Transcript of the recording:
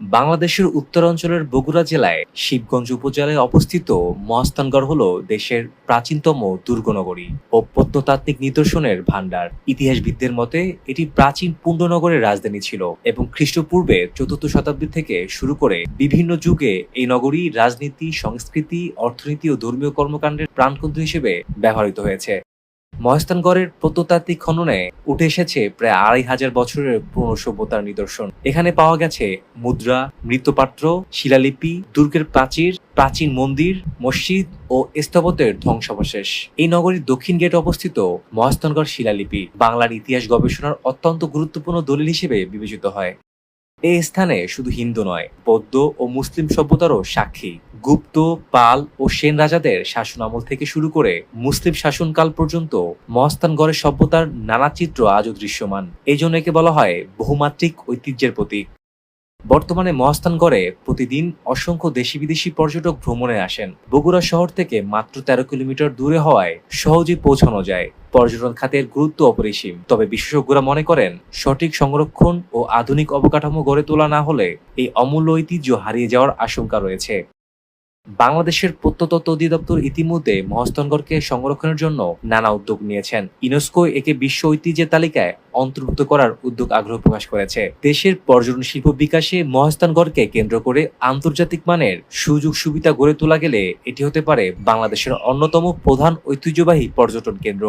বাংলাদেশের উত্তরাঞ্চলের বগুড়া জেলায় শিবগঞ্জ উপজেলায় অবস্থিত মহাস্থানগড় হল দেশের প্রাচীনতম দুর্গনগরী ও প্রত্নতাত্ত্বিক নিদর্শনের ভাণ্ডার। ইতিহাসবিদদের মতে, এটি প্রাচীন পুণ্ডনগরের রাজধানী ছিল এবং খ্রিস্টপূর্বে চতুর্থ শতাব্দী থেকে শুরু করে বিভিন্ন যুগে এই নগরী রাজনীতি, সংস্কৃতি, অর্থনীতি ও ধর্মীয় কর্মকাণ্ডের প্রাণকেন্দ্র হিসেবে ব্যবহৃত হয়েছে। মহেস্তানগড়ের প্রত্নতাত্ত্বিক খননে উঠে এসেছে প্রায় আড়াই হাজার বছরের পুরনো সভ্যতার নিদর্শন। এখানে পাওয়া গেছে মুদ্রা মৃৎপাত্র শিলালিপি, দুর্গের প্রাচীর, প্রাচীন মন্দির, মসজিদ ও স্থপত্যের ধ্বংসাবশেষ। এই নগরীর দক্ষিণ গেট অবস্থিত মহাস্তানগড় শিলালিপি, বাংলার ইতিহাস গবেষণার অত্যন্ত গুরুত্বপূর্ণ দলিল হিসেবে বিবেচিত হয়। এই স্থানে শুধু হিন্দু নয়, বৌদ্ধ ও মুসলিম সভ্যতারও সাক্ষী। গুপ্ত, পাল ও সেন রাজাদের শাসন আমল থেকে শুরু করে মুসলিম শাসনকাল পর্যন্ত মহাস্থানগড়ের সভ্যতার নানা চিত্র আজও দৃশ্যমান। এই জন্য একে বলা হয় বহুমাত্রিক ঐতিহ্যের প্রতীক। বর্তমানে মহাস্থানগড়ে প্রতিদিন অসংখ্য দেশি বিদেশি পর্যটক ভ্রমণে আসেন। বগুড়া শহর থেকে মাত্র তেরো কিলোমিটার দূরে হওয়ায় সহজেই পৌঁছানো যায়। পর্যটন খাতের গুরুত্ব অপরিসীম। তবে বিশেষজ্ঞরা মনে করেন, সঠিক সংরক্ষণ ও আধুনিক অবকাঠামো গড়ে তোলা না হলে এই অমূল্য ঐতিহ্য হারিয়ে যাওয়ার আশঙ্কা রয়েছে। বাংলাদেশের প্রত্নতত্ত্ব অধিদপ্তর ইতিমধ্যে মহাস্থানগড়কে সংরক্ষণের জন্য নানা উদ্যোগ নিয়েছেন। ইউনেস্কো একে বিশ্ব ঐতিহ্যের তালিকায় অন্তর্ভুক্ত করার উদ্যোগ আগ্রহ প্রকাশ করেছে। দেশের পর্যটন শিল্প বিকাশে মহাস্থানগড়কে কেন্দ্র করে আন্তর্জাতিক মানের সুযোগ সুবিধা গড়ে তোলা গেলে এটি হতে পারে বাংলাদেশের অন্যতম প্রধান ঐতিহ্যবাহী পর্যটন কেন্দ্র।